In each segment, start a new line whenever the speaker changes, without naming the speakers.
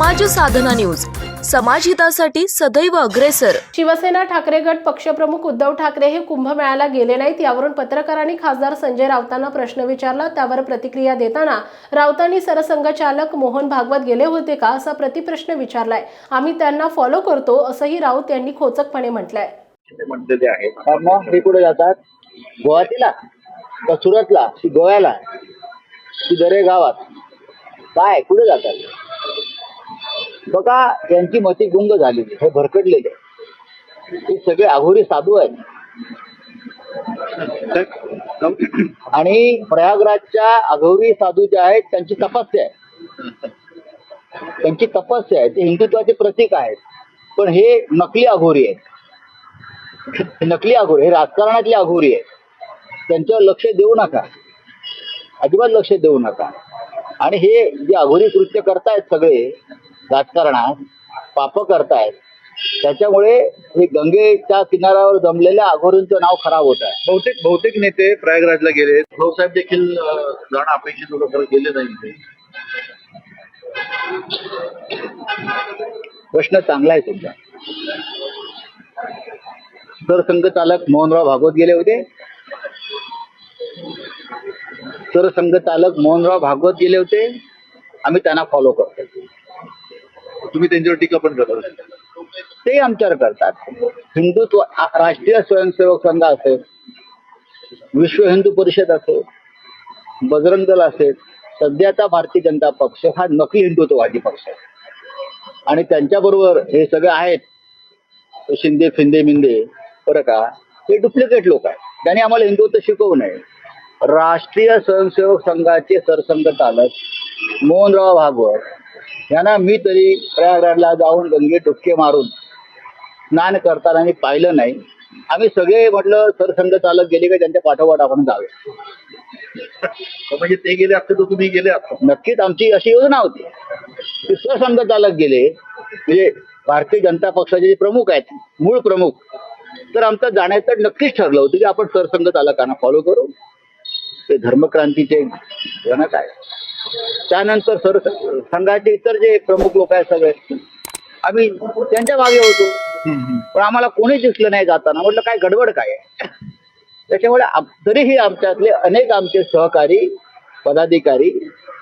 समाज साधना न्यूज. समाजहितासाठी सदैव अग्रेसर.
शिवसेना ठाकरे गट पक्षप्रमुख उद्धव ठाकरे हे कुंभमेळ्याला गेले नाहीत यावरून पत्रकारांनी खासदार संजय राऊतांना प्रश्न विचारला. त्यावर प्रतिक्रिया देताना राऊतांनी सरसंघचालक मोहन भागवत गेले होते का असा प्रतिप्रश्न विचारलाय. आम्ही त्यांना फॉलो करतो असंही राऊत यांनी खोचकपणे म्हटलंय.
कुठे जातात. गुवाहाटीला का सुरतला? की गोव्याला? दरे गावात काय? कुठे जातात. बघा यांची मती गुंग झालेली हे भरकटलेले हे सगळे आघोरी साधू आहेत. आणि प्रयागराजच्या अघोरी साधू ज्या आहेत त्यांची तपस्या आहे त्यांची तपस्या आहे ते हिंदुत्वाचे प्रतीक आहेत. पण हे नकली अघोरी आहेत. नकली अघोरी हे राजकारणातले अघोरी आहेत. त्यांच्यावर लक्ष देऊ नका. अजिबात लक्ष देऊ नका. आणि हे जे अघोरी कृत्य करतायत सगळे राजकारणात पाप करतायत. त्याच्यामुळे हे गंगेच्या किनाऱ्यावर जमलेल्या अघोरींचं नाव खराब होत आहे.
बहुतेक बहुतेक नेते प्रयागराजला गेले. भाऊसाहेब देखील जाणं अपेक्षित होतं खरं गेले नाही
प्रश्न चांगला आहे तुमचा. सरसंघ चालक मोहनराव भागवत गेले होते. सरसंघ चालक मोहनराव भागवत गेले होते. आम्ही त्यांना फॉलो करतो
तुम्ही त्यांच्यावर टीका पण करता.
ते आमच्यावर करतात. हिंदुत्व राष्ट्रीय स्वयंसेवक संघ असेल विश्व हिंदू परिषद असेल बजरंग दल असेल सध्याचा भारतीय जनता पक्ष हा नकली हिंदुत्ववादी पक्ष आहे. आणि त्यांच्याबरोबर हे सगळे आहेत शिंदे फिंदे मिंदे बरं का हे डुप्लिकेट लोक आहेत. त्यांनी आम्हाला हिंदुत्व शिकवू नये. राष्ट्रीय स्वयंसेवक संघाचे सरसंघ चालक मोहनराव भागवत यांना मी तरी प्रयागराजला जाऊन गंगे डुबके मारून स्नान करताना मी पाहिलं नाही. आम्ही सगळे म्हटलं सरसंघ चालक गेले का त्यांच्या पाठोपाठ आपण जावे
म्हणजे ते गेले असते तर तुम्ही गेले
नक्कीच आमची अशी योजना होती. की सरसंघ चालक गेले म्हणजे भारतीय जनता पक्षाचे जे प्रमुख आहेत मूळ प्रमुख तर आमचं जाण्याचं नक्कीच ठरलं होतं की आपण सरसंघ चालकांना फॉलो करू. ते धर्मक्रांतीचे जनक आहे त्यानंतर सर संघाचे इतर जे प्रमुख लोक आहेत सगळे आम्ही त्यांच्या मागे होतो. पण आम्हाला कोणी दिसलं नाही जाताना. म्हटलं काय गडबड काय आहे? त्याच्यामुळे तरीही आमच्यातले अनेक आमचे सहकारी पदाधिकारी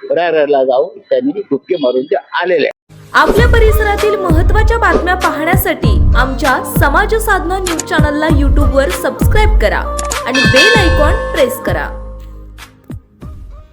प्रयागराजला जाऊन त्यांनी डुबके मारून ते आलेले आहेत.
आपल्या परिसरातील महत्त्वाच्या बातम्या पाहण्यासाठी आमच्या समाज साधना न्यूज चॅनलला यूट्यूबवर सबस्क्राईब करा आणि बेल आयकॉन प्रेस करा.